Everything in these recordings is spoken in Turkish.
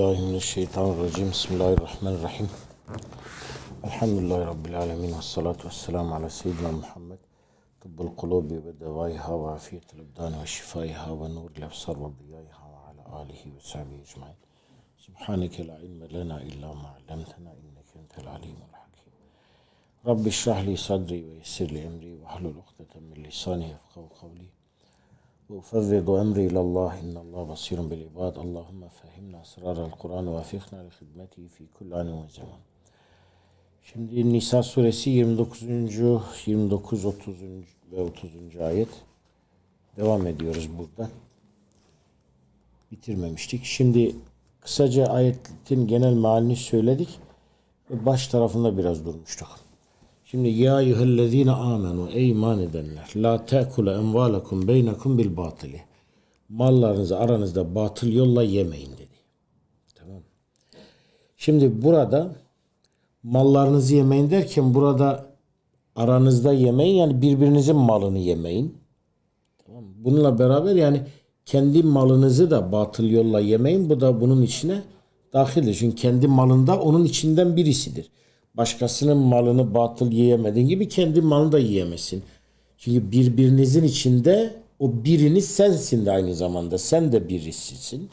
billahi mineşşeytanirracim. Bismillahirrahmanirrahim. Elhamdülillahi Rabbil alemin. Ve salatu ve selamu ala seyyidina Muhammed. Tıbbul kulubi ve devaiha ve afiyetil ebdani ve şifaiha ve nuril efsar ve diyaiha ve ala alihi ve sahbihi ecmain. Subhaneke la ilme lena illa ma allamtena inneke entel alimul hakim. Rabbi şrah li sadri ve yessir li emri ve hlul وأفوض أمري إلى الله إن الله بصير بالعباد اللهم فهمنا أسرار القرآن ووفقنا لخدمته في كل آن وزمان Şimdi Nisa suresi 29. 29 30. ve 30. ayet devam ediyoruz burada. Bitirmemiştik. Şimdi kısaca ayetin genel mealini söyledik ve baş tarafında biraz durmuştuk. Şimdi ya eyyühellezine amenu ey iman edenler la te'kule emvalakum beynekum bil batili. Mallarınızı aranızda batıl yolla yemeyin dedi. Tamam. Şimdi burada mallarınızı yemeyin derken burada aranızda yemeyin yani birbirinizin malını yemeyin. Tamam. Bununla beraber yani kendi malınızı da batıl yolla yemeyin. Bu da bunun içine dahildir. Çünkü kendi malında onun içinden birisidir. Başkasının malını batıl yiyemediğin gibi kendi malını da yiyemezsin. Çünkü birbirinizin içinde o biriniz sensin de aynı zamanda. Sen de birisisin.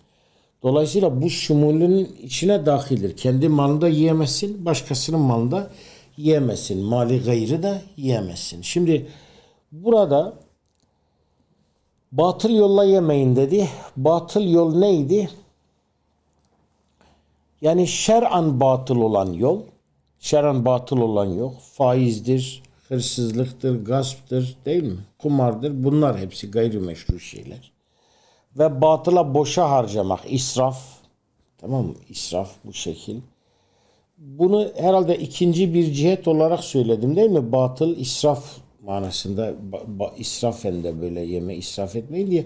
Dolayısıyla bu şumulün içine dahildir. Kendi malını da yiyemezsin, başkasının malını da yiyemezsin. Mali gayrı da yiyemezsin. Şimdi burada batıl yolla yemeyin dedi. Batıl yol neydi? Yani şer'an batıl olan yol, şer'an batıl olan yol faizdir, hırsızlıktır, gasptır değil mi? Kumardır. Bunlar hepsi gayrimeşru şeyler. Ve batıla boşa harcamak, israf. Tamam mı? İsraf bu şekil. Bunu herhalde ikinci bir cihet olarak söyledim değil mi? Batıl, israf manasında israfen de böyle yeme israf etmeyin diye.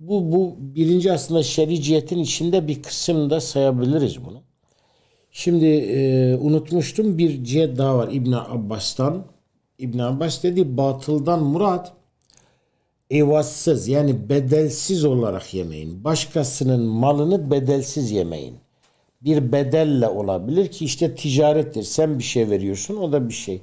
Bu, bu birinci aslında şer'i cihetin içinde bir kısımda sayabiliriz bunu. Şimdi e, unutmuştum bir cihet daha var İbn Abbas'tan. İbn Abbas dedi batıldan murat evazsız yani bedelsiz olarak yemeyin. Başkasının malını bedelsiz yemeyin. Bir bedelle olabilir ki işte ticarettir. Sen bir şey veriyorsun o da bir şey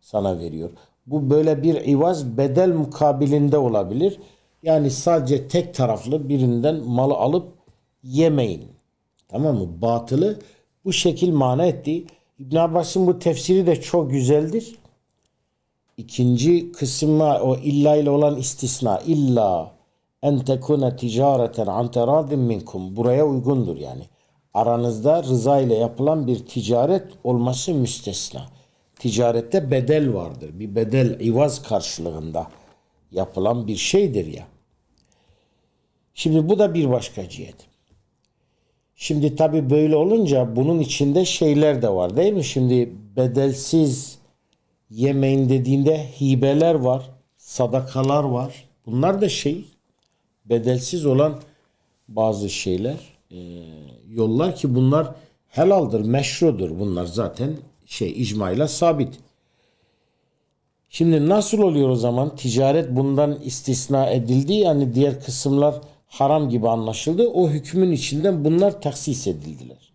sana veriyor. Bu böyle bir ivaz bedel mukabilinde olabilir. Yani sadece tek taraflı birinden malı alıp yemeyin. Tamam mı? Batılı bu şekil mana etti. İbn Abbas'ın bu tefsiri de çok güzeldir. İkinci kısmı o illa ile olan istisna. İlla en tekune ticareten an teradin minkum. Buraya uygundur yani. Aranızda rıza ile yapılan bir ticaret olması müstesna. Ticarette bedel vardır. Bir bedel ivaz karşılığında yapılan bir şeydir ya. Şimdi bu da bir başka cihet. Şimdi tabi böyle olunca bunun içinde şeyler de var değil mi? Şimdi bedelsiz yemeyin dediğinde hibeler var, sadakalar var. Bunlar da şey bedelsiz olan bazı şeyler, e, yollar ki bunlar helaldir, meşrudur. Bunlar zaten şey icmayla sabit. Şimdi nasıl oluyor o zaman? Ticaret bundan istisna edildi. Yani diğer kısımlar haram gibi anlaşıldı. O hükmün içinden bunlar taksis edildiler.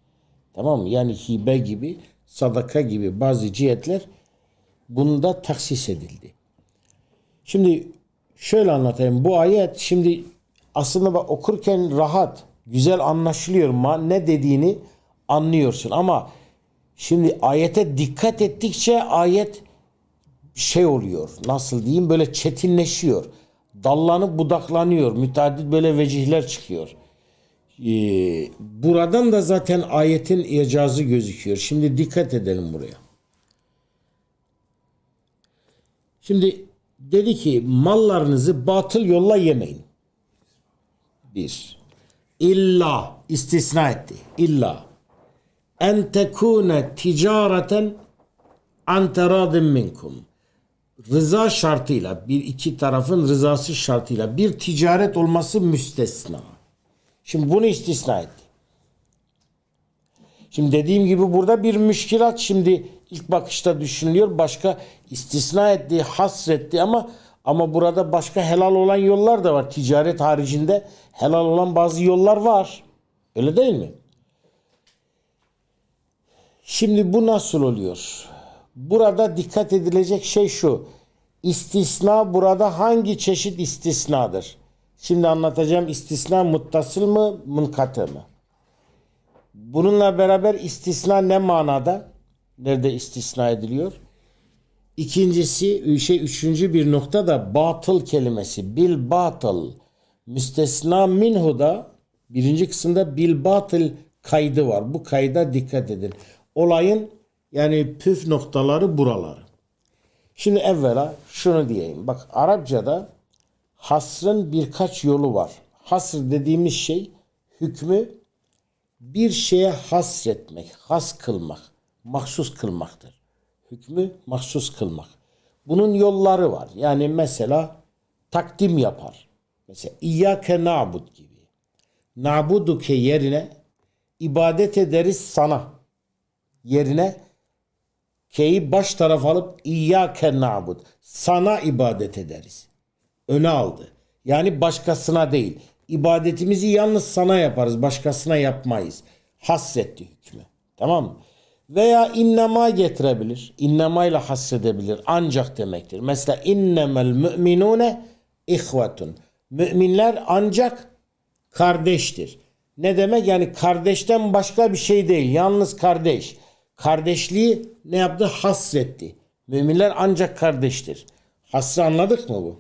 Tamam mı? Yani hibe gibi, sadaka gibi bazı cihetler bunda taksis edildi. Şimdi şöyle anlatayım. Bu ayet şimdi aslında bak okurken rahat, güzel anlaşılıyor. Ma ne dediğini anlıyorsun ama şimdi ayete dikkat ettikçe ayet şey oluyor. Nasıl diyeyim? Böyle çetinleşiyor. Dallanıp budaklanıyor. Müteaddit böyle vecihler çıkıyor. Ee, buradan da zaten ayetin icazı gözüküyor. Şimdi dikkat edelim buraya. Şimdi dedi ki mallarınızı batıl yolla yemeyin. Bir. İlla istisna etti. İlla en tekune ticareten an teradin minkum. Rıza şartıyla bir iki tarafın rızası şartıyla bir ticaret olması müstesna. Şimdi bunu istisna etti. Şimdi dediğim gibi burada bir müşkilat şimdi ilk bakışta düşünülüyor. Başka istisna etti, hasretti ama ama burada başka helal olan yollar da var. Ticaret haricinde helal olan bazı yollar var. Öyle değil mi? Şimdi bu nasıl oluyor? Burada dikkat edilecek şey şu. İstisna burada hangi çeşit istisnadır? Şimdi anlatacağım istisna muttasıl mı, munkatı mı? Bununla beraber istisna ne manada? Nerede istisna ediliyor? İkincisi, şey üçüncü bir nokta da batıl kelimesi. Bil batıl. Müstesna minhu da birinci kısımda bil batıl kaydı var. Bu kayda dikkat edin. Olayın yani püf noktaları buraları. Şimdi evvela şunu diyeyim. Bak Arapçada hasrın birkaç yolu var. Hasr dediğimiz şey hükmü bir şeye hasretmek, has kılmak, mahsus kılmaktır. Hükmü mahsus kılmak. Bunun yolları var. Yani mesela takdim yapar. Mesela İyyâke na'bud gibi. Na'buduke yerine ibadet ederiz sana. Yerine ke'yi baş taraf alıp İyyâke na'bud. Sana ibadet ederiz. Öne aldı. Yani başkasına değil. İbadetimizi yalnız sana yaparız. Başkasına yapmayız. Hasretti hükmü. Tamam mı? Veya innema getirebilir. İnnema ile hasredebilir. Ancak demektir. Mesela innemel müminune ihvetun. Müminler ancak kardeştir. Ne demek? Yani kardeşten başka bir şey değil. Yalnız kardeş. Kardeşliği ne yaptı? Hasretti. Müminler ancak kardeştir. Hasrı anladık mı bu?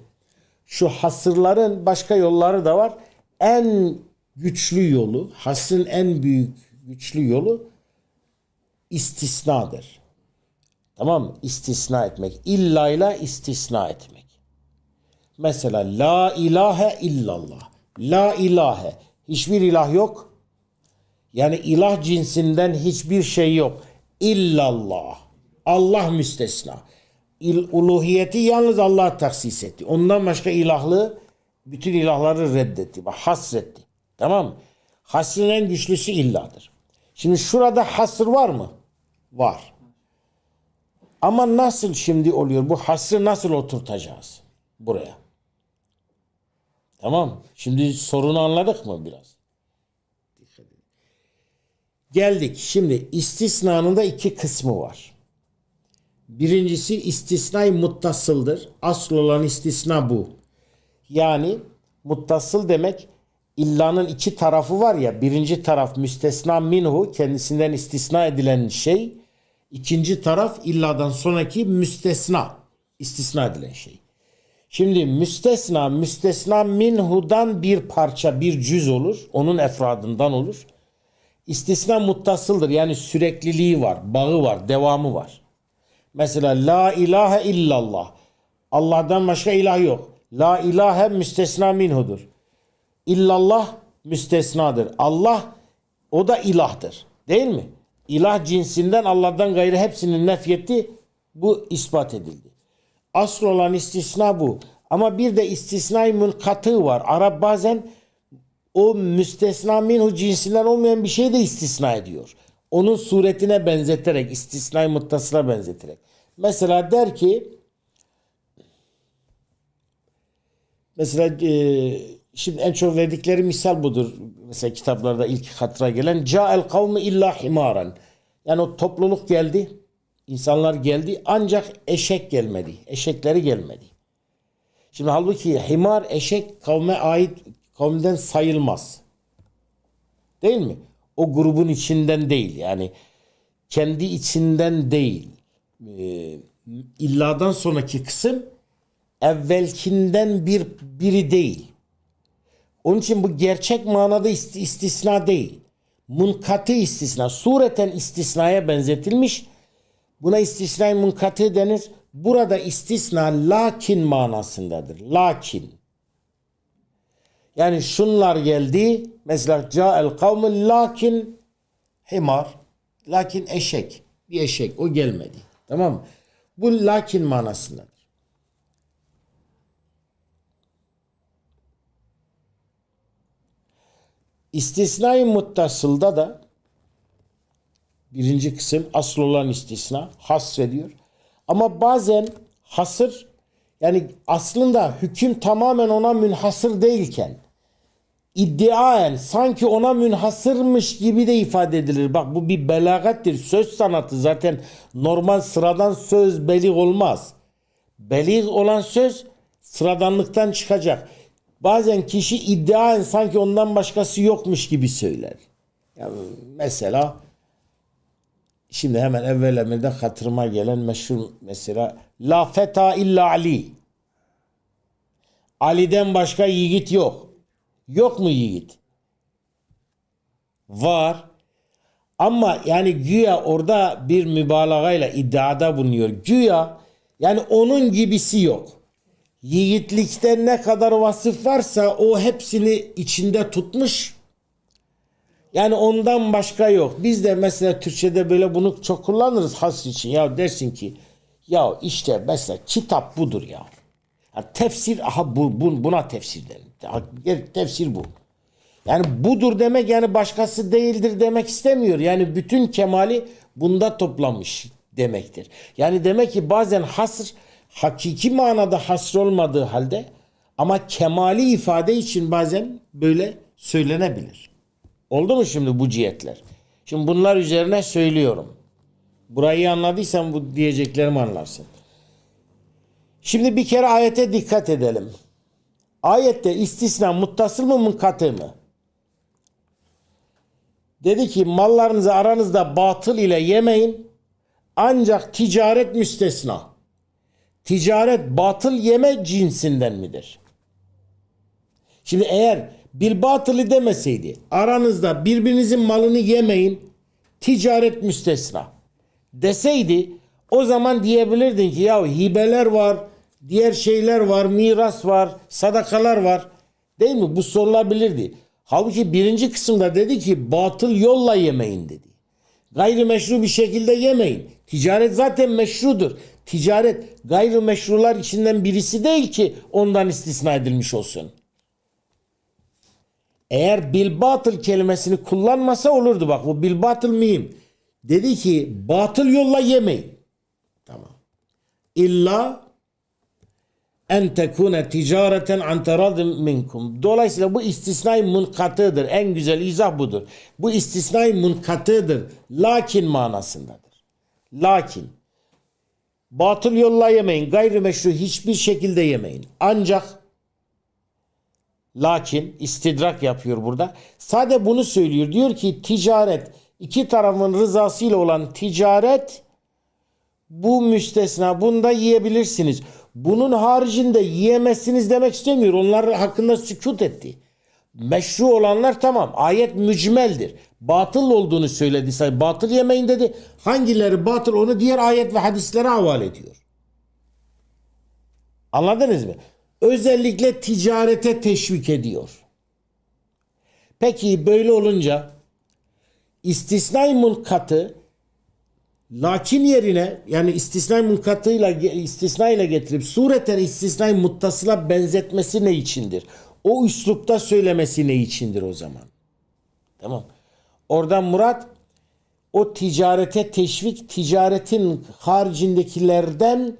Şu hasırların başka yolları da var. En güçlü yolu, hasrın en büyük güçlü yolu istisnadır. Tamam mı? İstisna etmek. İlla ile istisna etmek. Mesela la ilahe illallah. La ilahe. Hiçbir ilah yok. Yani ilah cinsinden hiçbir şey yok. İllallah. Allah müstesna. İl, uluhiyeti yalnız Allah taksis etti. Ondan başka ilahlığı bütün ilahları reddetti. Bak hasretti. Tamam mı? Hasrın en güçlüsü illadır. Şimdi şurada hasır var mı? Var. Ama nasıl şimdi oluyor? Bu hasrı nasıl oturtacağız buraya? Tamam. Şimdi sorunu anladık mı biraz? Geldik. Şimdi istisnanın da iki kısmı var. Birincisi istisnai muttasıldır. Asıl olan istisna bu. Yani muttasıl demek illanın iki tarafı var ya. Birinci taraf müstesna minhu kendisinden istisna edilen şey. İkinci taraf illadan sonraki müstesna istisna edilen şey. Şimdi müstesna müstesna minhudan bir parça bir cüz olur. Onun efradından olur. İstisna muttasıldır. Yani sürekliliği var, bağı var, devamı var. Mesela la ilahe illallah. Allah'tan başka ilah yok. La ilahe müstesna minhudur. İllallah müstesnadır. Allah o da ilahdır. Değil mi? İlah cinsinden Allah'tan gayrı hepsinin nefyetti. Bu ispat edildi. Asıl olan istisna bu. Ama bir de istisnai münkatığı var. Arap bazen o müstesna minhu cinsinden olmayan bir şey de istisna ediyor. Onun suretine benzeterek, istisnai muttasına benzeterek. Mesela der ki mesela e, şimdi en çok verdikleri misal budur. Mesela kitaplarda ilk hatıra gelen Ca'el kavmi illa himaran. Yani o topluluk geldi. insanlar geldi ancak eşek gelmedi. Eşekleri gelmedi. Şimdi halbuki himar eşek kavme ait kavimden sayılmaz. Değil mi? O grubun içinden değil. Yani kendi içinden değil. Ee, illadan sonraki kısım evvelkinden bir biri değil. Onun için bu gerçek manada istisna değil. Munkatı istisna. Sureten istisnaya benzetilmiş. Buna istisnai munkatı denir. Burada istisna lakin manasındadır. Lakin. Yani şunlar geldi. Mesela ca'el kavmin lakin himar. Lakin eşek. Bir eşek. O gelmedi. Tamam mı? Bu lakin manasındadır. İstisnai muttasılda da birinci kısım asıl olan istisna hasrediyor. Ama bazen hasır yani aslında hüküm tamamen ona münhasır değilken iddiaen sanki ona münhasırmış gibi de ifade edilir. Bak bu bir belagattir. Söz sanatı zaten normal sıradan söz belir olmaz. Belir olan söz sıradanlıktan çıkacak. Bazen kişi iddiaen sanki ondan başkası yokmuş gibi söyler. Yani mesela şimdi hemen evvel emirde hatırıma gelen meşhur mesela La feta illa Ali. Ali'den başka yiğit yok. Yok mu yiğit? Var. Ama yani güya orada bir mübalağayla iddiada bulunuyor. Güya yani onun gibisi yok. Yiğitlikte ne kadar vasıf varsa o hepsini içinde tutmuş. Yani ondan başka yok. Biz de mesela Türkçe'de böyle bunu çok kullanırız has için. Ya dersin ki ya işte mesela kitap budur ya. ya tefsir aha bu buna tefsir denir. Tefsir bu. Yani budur demek yani başkası değildir demek istemiyor. Yani bütün kemali bunda toplamış demektir. Yani demek ki bazen hasr hakiki manada hasr olmadığı halde ama kemali ifade için bazen böyle söylenebilir. Oldu mu şimdi bu cihetler? Şimdi bunlar üzerine söylüyorum. Burayı anladıysan bu diyeceklerimi anlarsın. Şimdi bir kere ayete dikkat edelim. Ayette istisna muttasıl mı munkatı mı? Dedi ki mallarınızı aranızda batıl ile yemeyin ancak ticaret müstesna. Ticaret batıl yeme cinsinden midir? Şimdi eğer bil batılı demeseydi aranızda birbirinizin malını yemeyin ticaret müstesna deseydi o zaman diyebilirdin ki ya hibeler var diğer şeyler var miras var sadakalar var değil mi bu sorulabilirdi. Halbuki birinci kısımda dedi ki batıl yolla yemeyin dedi. Gayrimeşru bir şekilde yemeyin. Ticaret zaten meşrudur. Ticaret gayrimeşrular içinden birisi değil ki ondan istisna edilmiş olsun. Eğer bil batıl kelimesini kullanmasa olurdu bak bu bil batıl miyim? Dedi ki batıl yolla yemeyin. Tamam. İlla en tekune ticareten an teradin minkum. Dolayısıyla bu istisnai munkatıdır. En güzel izah budur. Bu istisnai munkatıdır. Lakin manasındadır. Lakin batıl yolla yemeyin. Gayrimeşru hiçbir şekilde yemeyin. Ancak Lakin istidrak yapıyor burada. Sade bunu söylüyor. Diyor ki ticaret iki tarafın rızasıyla olan ticaret bu müstesna. Bunda yiyebilirsiniz. Bunun haricinde yiyemezsiniz demek istemiyor. Onlar hakkında sükut etti. Meşru olanlar tamam. Ayet mücmeldir. Batıl olduğunu söyledi. Say batıl yemeyin dedi. Hangileri batıl onu diğer ayet ve hadislere havale ediyor. Anladınız mı? özellikle ticarete teşvik ediyor. Peki böyle olunca istisnai munkatı lakin yerine yani istisnai munkatıyla istisna ile getirip sureten istisnai muttasıla benzetmesi ne içindir? O üslupta söylemesi ne içindir o zaman? Tamam. Oradan Murat o ticarete teşvik ticaretin haricindekilerden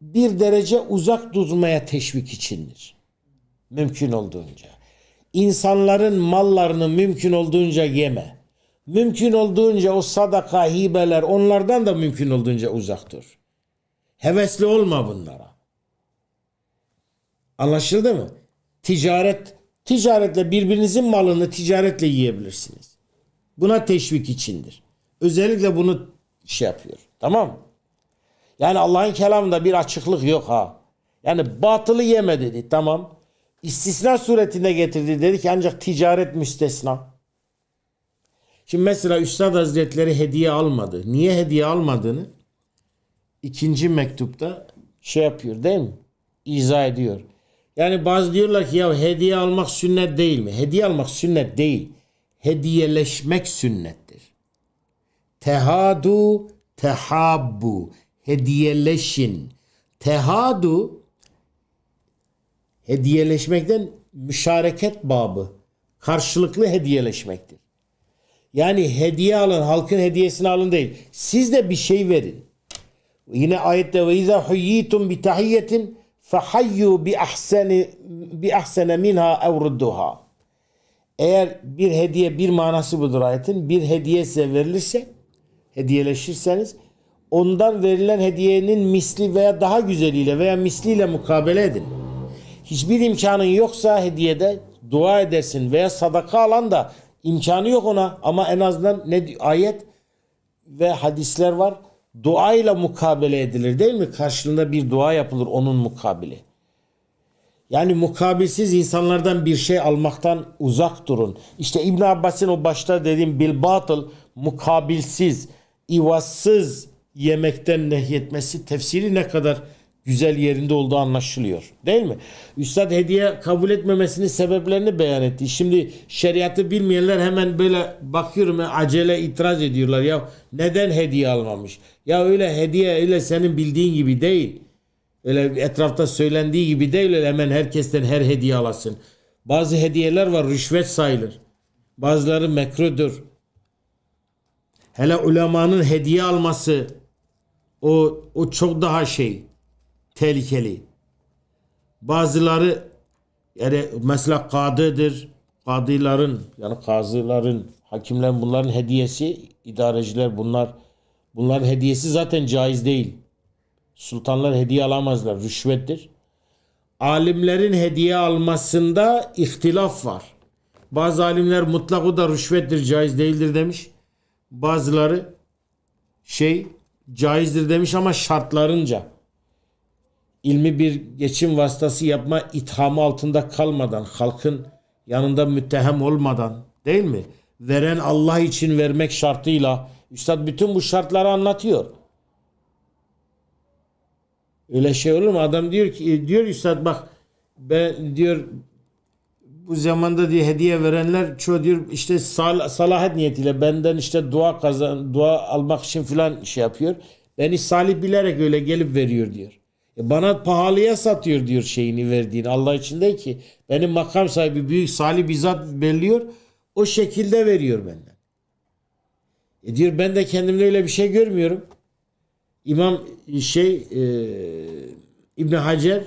bir derece uzak durmaya teşvik içindir. Mümkün olduğunca. İnsanların mallarını mümkün olduğunca yeme. Mümkün olduğunca o sadaka, hibeler onlardan da mümkün olduğunca uzak dur. Hevesli olma bunlara. Anlaşıldı mı? Ticaret, ticaretle birbirinizin malını ticaretle yiyebilirsiniz. Buna teşvik içindir. Özellikle bunu şey yapıyor. Tamam mı? Yani Allah'ın kelamında bir açıklık yok ha. Yani batılı yeme dedi tamam. İstisna suretinde getirdi dedi ki ancak ticaret müstesna. Şimdi mesela Üstad Hazretleri hediye almadı. Niye hediye almadığını ikinci mektupta şey yapıyor değil mi? İzah ediyor. Yani bazı diyorlar ki ya hediye almak sünnet değil mi? Hediye almak sünnet değil. Hediyeleşmek sünnettir. Tehadu tehabbu hediyeleşin. Tehadu hediyeleşmekten müşareket babı. Karşılıklı hediyeleşmektir. Yani hediye alın, halkın hediyesini alın değil. Siz de bir şey verin. Yine ayette ve izâ huyyitum bi tahiyyetin fehayyu bi ahseni bi ahsene minha ev rudduha. Eğer bir hediye bir manası budur ayetin. Bir hediye size verilirse hediyeleşirseniz ondan verilen hediyenin misli veya daha güzeliyle veya misliyle mukabele edin. Hiçbir imkanın yoksa hediyede dua edersin veya sadaka alan da imkanı yok ona ama en azından ne ayet ve hadisler var. Duayla mukabele edilir değil mi? Karşılığında bir dua yapılır onun mukabili. Yani mukabilsiz insanlardan bir şey almaktan uzak durun. İşte İbn Abbas'ın o başta dediğim bil batıl mukabilsiz, ivazsız yemekten nehyetmesi tefsiri ne kadar güzel yerinde olduğu anlaşılıyor. Değil mi? Üstad hediye kabul etmemesinin sebeplerini beyan etti. Şimdi şeriatı bilmeyenler hemen böyle bakıyorum acele itiraz ediyorlar. Ya neden hediye almamış? Ya öyle hediye öyle senin bildiğin gibi değil. Öyle etrafta söylendiği gibi değil öyle hemen herkesten her hediye alasın. Bazı hediyeler var rüşvet sayılır. Bazıları mekrudur. Hele ulemanın hediye alması o o çok daha şey tehlikeli. Bazıları yani mesela kadıdır. Kadıların yani kazıların, hakimlerin bunların hediyesi idareciler bunlar bunların hediyesi zaten caiz değil. Sultanlar hediye alamazlar. Rüşvettir. Alimlerin hediye almasında ihtilaf var. Bazı alimler mutlak o da rüşvettir, caiz değildir demiş. Bazıları şey caizdir demiş ama şartlarınca. İlmi bir geçim vasıtası yapma ithamı altında kalmadan, halkın yanında müttehem olmadan değil mi? Veren Allah için vermek şartıyla. Üstad bütün bu şartları anlatıyor. Öyle şey olur mu? Adam diyor ki diyor üstad bak ben diyor bu zamanda diye hediye verenler çoğu diyor işte sal, salahat niyetiyle benden işte dua kazan dua almak için filan şey yapıyor. Beni salih bilerek öyle gelip veriyor diyor. Bana pahalıya satıyor diyor şeyini verdiğini Allah için değil ki. Benim makam sahibi büyük salih bizzat belliyor. O şekilde veriyor benden. E diyor ben de kendimde öyle bir şey görmüyorum. İmam şey e, İbn Hacer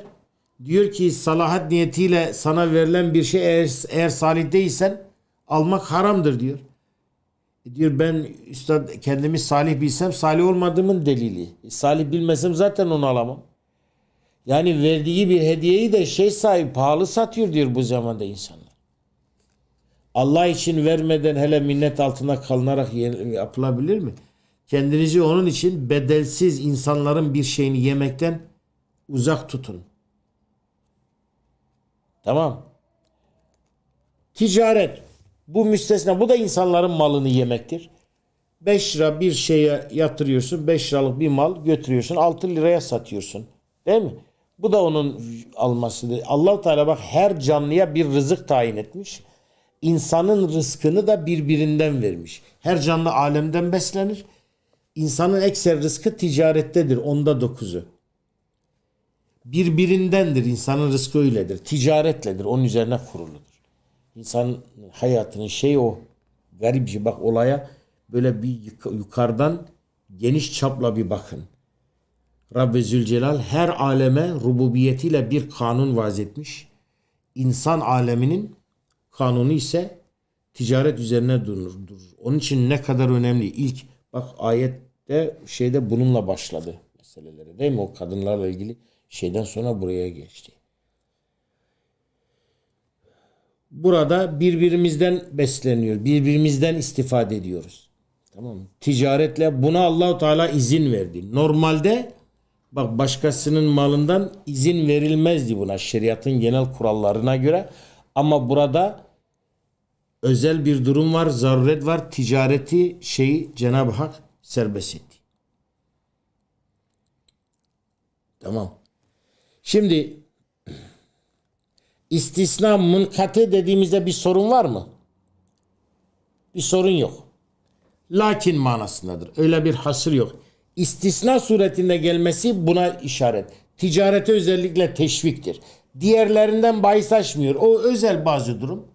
diyor ki salahat niyetiyle sana verilen bir şey eğer, eğer salih değilsen almak haramdır diyor. E diyor ben üstad kendimi salih bilsem salih olmadığımın delili. E, salih bilmesem zaten onu alamam. Yani verdiği bir hediyeyi de şey sahibi pahalı satıyor diyor bu zamanda insanlar. Allah için vermeden hele minnet altında kalınarak yapılabilir mi? Kendinizi onun için bedelsiz insanların bir şeyini yemekten uzak tutun. Tamam. Ticaret. Bu müstesna. Bu da insanların malını yemektir. 5 lira bir şeye yatırıyorsun. 5 liralık bir mal götürüyorsun. 6 liraya satıyorsun. Değil mi? Bu da onun almasıdır. allah Teala bak her canlıya bir rızık tayin etmiş. İnsanın rızkını da birbirinden vermiş. Her canlı alemden beslenir. İnsanın ekser rızkı ticarettedir. Onda dokuzu. Birbirindendir. İnsanın rızkı öyledir. Ticaretledir. Onun üzerine kuruludur. İnsan hayatının şey o. Garip bir bak olaya böyle bir yukarıdan geniş çapla bir bakın. Rabbi Zülcelal her aleme rububiyetiyle bir kanun vaz etmiş. İnsan aleminin kanunu ise ticaret üzerine durur. Onun için ne kadar önemli. İlk bak ayette şeyde bununla başladı meseleleri değil mi? O kadınlarla ilgili şeyden sonra buraya geçti. Burada birbirimizden besleniyor. Birbirimizden istifade ediyoruz. Tamam mı? Ticaretle buna Allahu Teala izin verdi. Normalde bak başkasının malından izin verilmezdi buna şeriatın genel kurallarına göre. Ama burada özel bir durum var, zaruret var. Ticareti şeyi Cenab-ı Hak serbest etti. Tamam. Şimdi istisna munkate dediğimizde bir sorun var mı? Bir sorun yok. Lakin manasındadır. Öyle bir hasır yok. İstisna suretinde gelmesi buna işaret. Ticarete özellikle teşviktir. Diğerlerinden bahis açmıyor. O özel bazı durum.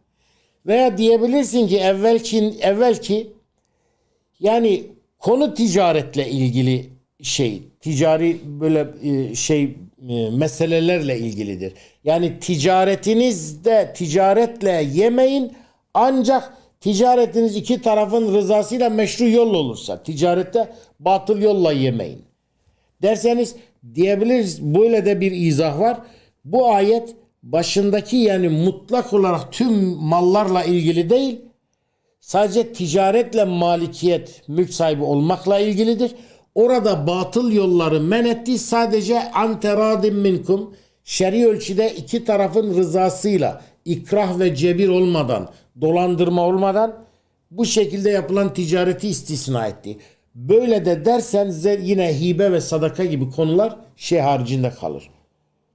Veya diyebilirsin ki evvelki, evvelki yani konu ticaretle ilgili şey, ticari böyle e, şey e, meselelerle ilgilidir. Yani ticaretinizde ticaretle yemeyin Ancak ticaretiniz iki tarafın rızasıyla meşru yol olursa ticarette batıl yolla yemeyin. Derseniz diyebiliriz böyle de bir izah var. Bu ayet başındaki yani mutlak olarak tüm mallarla ilgili değil sadece ticaretle malikiyet, mülk sahibi olmakla ilgilidir. Orada batıl yolları men etti. Sadece anteradim minkum şer'i ölçüde iki tarafın rızasıyla ikrah ve cebir olmadan, dolandırma olmadan bu şekilde yapılan ticareti istisna etti. Böyle de dersen ze- yine hibe ve sadaka gibi konular şey haricinde kalır.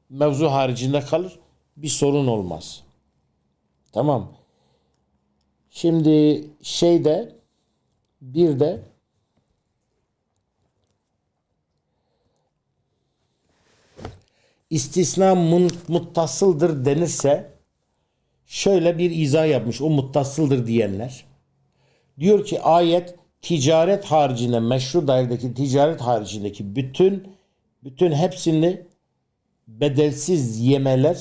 Mevzu haricinde kalır. Bir sorun olmaz. Tamam. Şimdi şeyde bir de istisna muttasıldır denirse şöyle bir izah yapmış o muttasıldır diyenler. Diyor ki ayet ticaret haricinde meşru dairedeki ticaret haricindeki bütün bütün hepsini bedelsiz yemeler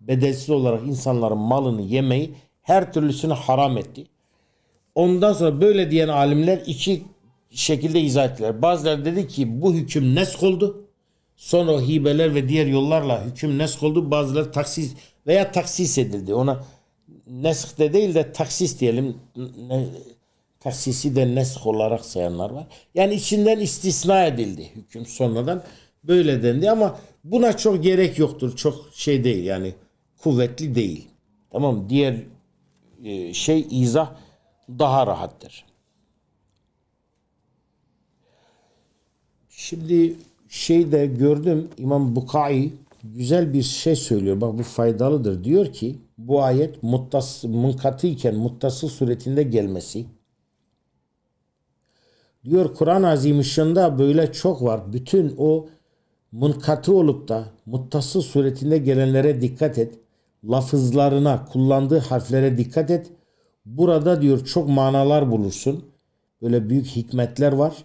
bedelsiz olarak insanların malını yemeyi her türlüsünü haram etti. Ondan sonra böyle diyen alimler iki şekilde izah ettiler. Bazıları dedi ki bu hüküm nesk oldu. Sonra hibeler ve diğer yollarla hüküm nesk oldu. Bazıları taksis veya taksis edildi. Ona nesk de değil de taksis diyelim. Ne, taksisi de nesk olarak sayanlar var. Yani içinden istisna edildi hüküm sonradan. Böyle dendi ama buna çok gerek yoktur. Çok şey değil yani kuvvetli değil. Tamam? Diğer e, şey izah daha rahattır. Şimdi şeyde gördüm İmam Bukai güzel bir şey söylüyor. Bak bu faydalıdır. Diyor ki bu ayet muttas, munkatı iken muttasıl suretinde gelmesi. Diyor Kur'an-ı Azimüşşan'da böyle çok var. Bütün o munkatı olup da muttasıl suretinde gelenlere dikkat et. Lafızlarına, kullandığı harflere dikkat et. Burada diyor çok manalar bulursun. Böyle büyük hikmetler var.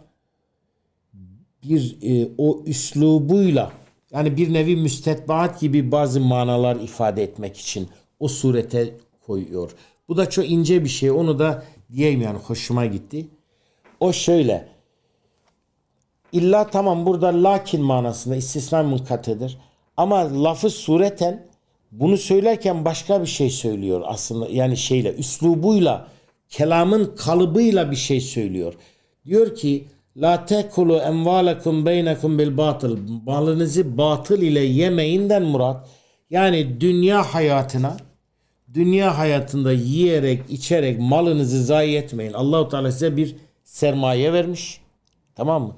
Bir e, o üslubuyla yani bir nevi müstetbaat gibi bazı manalar ifade etmek için o surete koyuyor. Bu da çok ince bir şey. Onu da diyeyim yani hoşuma gitti. O şöyle. İlla tamam burada lakin manasında istisna münkatedir. Ama lafı sureten bunu söylerken başka bir şey söylüyor aslında. Yani şeyle üslubuyla kelamın kalıbıyla bir şey söylüyor. Diyor ki La tekulu emvalekum beynekum bil batıl. Malınızı batıl ile yemeyinden murat. Yani dünya hayatına dünya hayatında yiyerek içerek malınızı zayi etmeyin. Allahu Teala size bir sermaye vermiş. Tamam mı?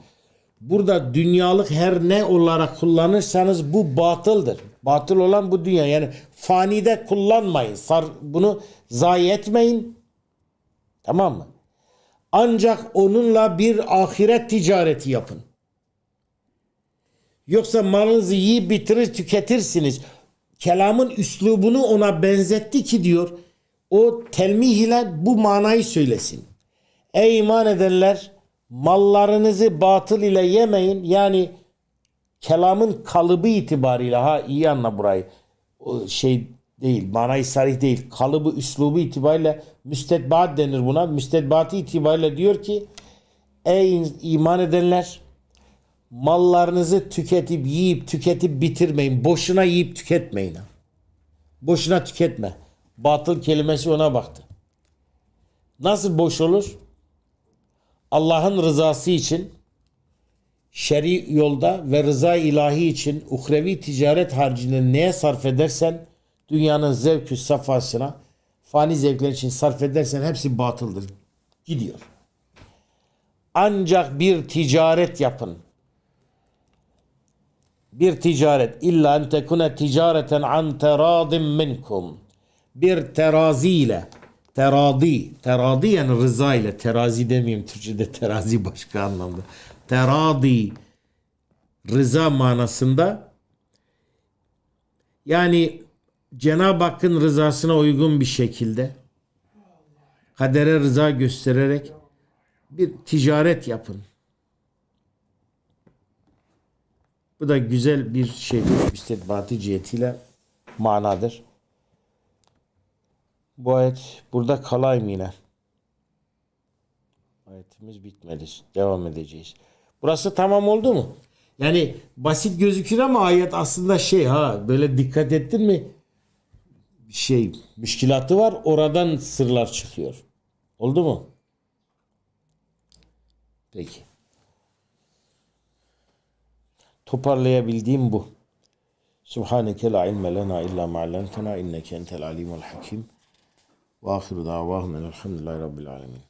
Burada dünyalık her ne olarak kullanırsanız bu batıldır. Batıl olan bu dünya. Yani fanide kullanmayın. Sar, bunu zayi etmeyin. Tamam mı? Ancak onunla bir ahiret ticareti yapın. Yoksa malınızı yiyip bitirir tüketirsiniz. Kelamın üslubunu ona benzetti ki diyor. O telmih ile bu manayı söylesin. Ey iman edenler mallarınızı batıl ile yemeyin. Yani kelamın kalıbı itibariyle ha iyi anla burayı. O şey değil, manayı sarih değil. Kalıbı, üslubu itibariyle müstedbaat denir buna. Müstedbaatı itibariyle diyor ki ey iman edenler mallarınızı tüketip yiyip tüketip bitirmeyin. Boşuna yiyip tüketmeyin. Boşuna tüketme. Batıl kelimesi ona baktı. Nasıl boş olur? Allah'ın rızası için şer'i yolda ve rıza ilahi için uhrevi ticaret harcını neye sarf edersen dünyanın zevkü safhasına fani zevkler için sarf edersen hepsi batıldır. Gidiyor. Ancak bir ticaret yapın. Bir ticaret illa en tekune ticareten an teradim minkum. Bir teraziyle teradi, teradi yani rıza ile terazi demeyeyim Türkçe'de terazi başka anlamda. Teradi rıza manasında yani Cenab-ı Hakk'ın rızasına uygun bir şekilde kadere rıza göstererek bir ticaret yapın. Bu da güzel bir şeydir. İstihbaratı cihetiyle manadır. Bu ayet burada kalayım yine. Ayetimiz bitmedi. Devam edeceğiz. Burası tamam oldu mu? Yani basit gözükür ama ayet aslında şey ha böyle dikkat ettin mi? Şey müşkilatı var oradan sırlar çıkıyor. Oldu mu? Peki. Toparlayabildiğim bu. Subhaneke la ilme lena illa ma'allamtena inneke entel alimul hakim. Ve ahiru davahum elhamdülillahi rabbil alemin.